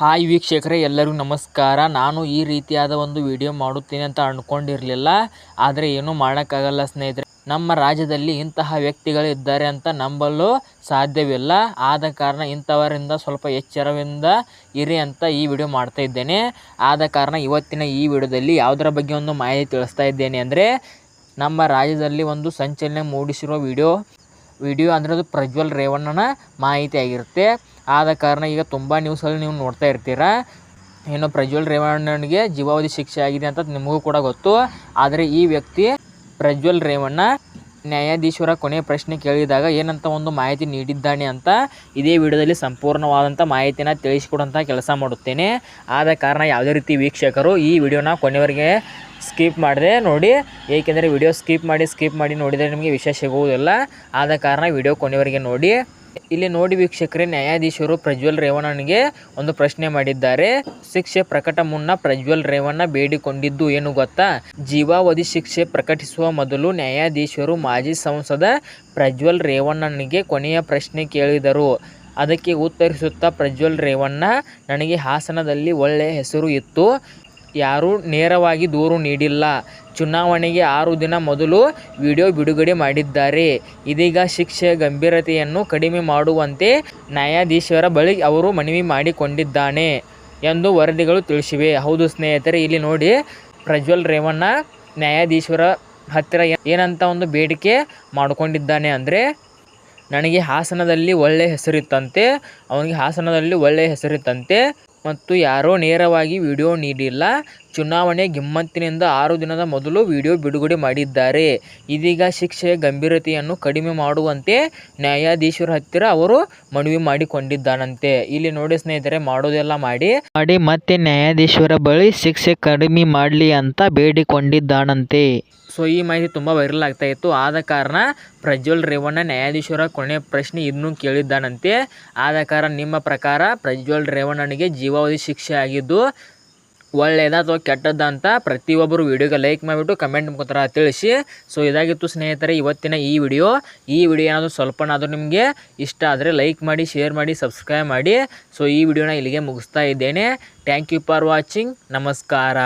Hi ವೀಕ್ಷಕರೇ ಎಲ್ಲರಿಗೂ ನಮಸ್ಕಾರ. ನಾನು ಈ ರೀತಿಯಾದ ಒಂದು ವಿಡಿಯೋ ಮಾಡುತ್ತೇನೆ ಅಂತ ಅಂದ್ಕೊಂಡಿರಲಿಲ್ಲ ಆದರೆ ಏನೂ ಮಾಡೋಕ್ಕಾಗಲ್ಲ ಸ್ನೇಹಿತರೆ. ನಮ್ಮ ರಾಜ್ಯದಲ್ಲಿ ಇಂತಹ ವ್ಯಕ್ತಿಗಳು ಇದ್ದಾರೆ ಅಂತ ನಂಬಲು ಸಾಧ್ಯವಿಲ್ಲ. ಆದ ಕಾರಣ ಇಂಥವರಿಂದ ಸ್ವಲ್ಪ ಎಚ್ಚರವಿಂದ ಇರಿ ಅಂತ ಈ ವಿಡಿಯೋ ಮಾಡ್ತಾ ಇದ್ದೇನೆ. ಆದ ಕಾರಣ ಇವತ್ತಿನ ಈ ವಿಡಿಯೋದಲ್ಲಿ ಯಾವುದರ ಬಗ್ಗೆ ಒಂದು ಮಾಹಿತಿ ತಿಳಿಸ್ತಾ ಇದ್ದೇನೆ ಅಂದರೆ, ನಮ್ಮ ರಾಜ್ಯದಲ್ಲಿ ಒಂದು ಸಂಚಲನೆ ಮೂಡಿಸಿರುವ ವಿಡಿಯೋ. ವಿಡಿಯೋ ಅಂದರೆ ಅದು ಪ್ರಜ್ವಲ್ ರೇವಣ್ಣನ ಮಾಹಿತಿ ಆಗಿರುತ್ತೆ. ಆದ ಕಾರಣ ಈಗ ತುಂಬ ನ್ಯೂಸಲ್ಲಿ ನೀವು ನೋಡ್ತಾ ಇರ್ತೀರ. ಏನು ಪ್ರಜ್ವಲ್ ರೇವಣ್ಣನಿಗೆ ಜೀವಾವಧಿ ಶಿಕ್ಷೆ ಆಗಿದೆ ಅಂತ ನಿಮಗೂ ಕೂಡ ಗೊತ್ತು. ಆದರೆ ಈ ವ್ಯಕ್ತಿ ಪ್ರಜ್ವಲ್ ರೇವಣ್ಣ ನ್ಯಾಯಾಧೀಶರ ಕೊನೆಯ ಪ್ರಶ್ನೆ ಕೇಳಿದಾಗ ಏನಂತ ಒಂದು ಮಾಹಿತಿ ನೀಡಿದ್ದಾನೆ ಅಂತ ಇದೇ ವಿಡಿಯೋದಲ್ಲಿ ಸಂಪೂರ್ಣವಾದಂಥ ಮಾಹಿತಿನ ತಿಳಿಸಿಕೊಡುವಂಥ ಕೆಲಸ ಮಾಡುತ್ತೇನೆ. ಆದ ಕಾರಣ ಯಾವುದೇ ರೀತಿ ವೀಕ್ಷಕರು ಈ ವಿಡಿಯೋನ ಕೊನೆವರೆಗೆ ಸ್ಕಿಪ್ ಮಾಡಿದೆ ನೋಡಿ. ಏಕೆಂದರೆ ವಿಡಿಯೋ ಸ್ಕಿಪ್ ಮಾಡಿ ಸ್ಕಿಪ್ ಮಾಡಿ ನೋಡಿದರೆ ನಿಮಗೆ ವಿಷಯ ಸಿಗುವುದಿಲ್ಲ. ಆದ ಕಾರಣ ವಿಡಿಯೋ ಕೊನೆವರೆಗೆ ನೋಡಿ. ಇಲ್ಲಿ ನೋಡಿ ವೀಕ್ಷಕರೇ, ನ್ಯಾಯಾಧೀಶರು ಪ್ರಜ್ವಲ್ ರೇವಣ್ಣನಿಗೆ ಒಂದು ಪ್ರಶ್ನೆ ಮಾಡಿದ್ದಾರೆ. ಶಿಕ್ಷೆ ಪ್ರಕಟ ಮುನ್ನ ಪ್ರಜ್ವಲ್ ರೇವಣ್ಣ ಬೇಡಿಕೊಂಡಿದ್ದು ಏನು ಗೊತ್ತಾ? ಜೀವಾವಧಿ ಶಿಕ್ಷೆ ಪ್ರಕಟಿಸುವ ಮೊದಲು ನ್ಯಾಯಾಧೀಶರು ಮಾಜಿ ಸಂಸದ ಪ್ರಜ್ವಲ್ ರೇವಣ್ಣನಿಗೆ ಕೊನೆಯ ಪ್ರಶ್ನೆ ಕೇಳಿದರು. ಅದಕ್ಕೆ ಉತ್ತರಿಸುತ್ತಾ ಪ್ರಜ್ವಲ್ ರೇವಣ್ಣ, ನನಗೆ ಹಾಸನದಲ್ಲಿ ಒಳ್ಳೆಯ ಹೆಸರು ಇತ್ತು. ಯಾರೂ ನೇರವಾಗಿ ದೂರು ನೀಡಿಲ್ಲ. ಚುನಾವಣೆಗೆ ಆರು ದಿನ ಮೊದಲು ವಿಡಿಯೋ ಬಿಡುಗಡೆ ಮಾಡಿದ್ದಾರೆ. ಇದೀಗ ಶಿಕ್ಷೆಯ ಗಂಭೀರತೆಯನ್ನು ಕಡಿಮೆ ಮಾಡುವಂತೆ ನ್ಯಾಯಾಧೀಶರ ಬಳಿ ಅವರು ಮನವಿ ಮಾಡಿಕೊಂಡಿದ್ದಾನೆ ಎಂದು ವರದಿಗಳು ತಿಳಿಸಿವೆ. ಹೌದು ಸ್ನೇಹಿತರೆ, ಇಲ್ಲಿ ನೋಡಿ ಪ್ರಜ್ವಲ್ ರೇವಣ್ಣ ನ್ಯಾಯಾಧೀಶರ ಹತ್ತಿರ ಏನಂತ ಒಂದು ಬೇಡಿಕೆ ಮಾಡಿಕೊಂಡಿದ್ದಾನೆ ಅಂದರೆ, ನನಗೆ ಹಾಸನದಲ್ಲಿ ಒಳ್ಳೆಯ ಹೆಸರಿತ್ತಂತೆ, ಅವನಿಗೆ ಹಾಸನದಲ್ಲಿ ಒಳ್ಳೆಯ ಹೆಸರಿತ್ತಂತೆ ಮತ್ತು ಯಾರೋ ನೇರವಾಗಿ ವಿಡಿಯೋ ನೀಡಿಲ್ಲ. ಚುನಾವಣೆ ಗಿಮ್ಮತ್ತಿನಿಂದ ಆರು ದಿನದ ಮೊದಲು ವಿಡಿಯೋ ಬಿಡುಗಡೆ ಮಾಡಿದ್ದಾರೆ. ಇದೀಗ ಶಿಕ್ಷೆಯ ಗಂಭೀರತೆಯನ್ನು ಕಡಿಮೆ ಮಾಡುವಂತೆ ನ್ಯಾಯಾಧೀಶರ ಹತ್ತಿರ ಅವರು ಮನವಿ ಮಾಡಿಕೊಂಡಿದ್ದಾನಂತೆ. ಇಲ್ಲಿ ನೋಡಿ ಸ್ನೇಹಿತರೆ ಮಾಡೋದೆಲ್ಲ ಮಾಡಿ. ಮಾಡಿ ಮತ್ತೆ ನ್ಯಾಯಾಧೀಶರ ಬಳಿ ಶಿಕ್ಷೆ ಕಡಿಮೆ ಮಾಡಲಿ ಅಂತ ಬೇಡಿಕೊಂಡಿದ್ದಾನಂತೆ. ಸೊ ಈ ಮಾಹಿತಿ ತುಂಬ ವೈರಲ್ ಆಗ್ತಾ ಇತ್ತು. ಆದ ಕಾರಣ ಪ್ರಜ್ವಲ್ ರೇವಣ್ಣ ನ್ಯಾಯಾಧೀಶರ ಕೊನೆ ಪ್ರಶ್ನೆ ಇನ್ನೂ ಕೇಳಿದ್ದಾನಂತೆ. ಆದ ಕಾರಣ ನಿಮ್ಮ ಪ್ರಕಾರ ಪ್ರಜ್ವಲ್ ರೇವಣ್ಣನಿಗೆ ಜೀವಾವಧಿ ಶಿಕ್ಷೆ ಆಗಿದ್ದು ಒಳ್ಳೆಯದ ಅಥವಾ ಕೆಟ್ಟದ್ದ ಅಂತ ಪ್ರತಿಯೊಬ್ಬರು ವಿಡಿಯೋಗೆ ಲೈಕ್ ಮಾಡಿಬಿಟ್ಟು ಕಮೆಂಟ್ ಮುಖಾಂತರ ತಿಳಿಸಿ. ಸೊ ಇದಾಗಿತ್ತು ಸ್ನೇಹಿತರೆ, ಇವತ್ತಿನ ಈ ವಿಡಿಯೋ ಈ ವಿಡಿಯೋ ಏನಾದರೂ ಸ್ವಲ್ಪನಾದರೂ ನಿಮಗೆ ಇಷ್ಟ ಆದರೆ ಲೈಕ್ ಮಾಡಿ ಶೇರ್ ಮಾಡಿ ಸಬ್ಸ್ಕ್ರೈಬ್ ಮಾಡಿ. ಸೊ ಈ ವಿಡಿಯೋನ ಇಲ್ಲಿಗೆ ಮುಗಿಸ್ತಾ ಇದ್ದೇನೆ. ಥ್ಯಾಂಕ್ ಯು ಫಾರ್ ವಾಚಿಂಗ್ ನಮಸ್ಕಾರ.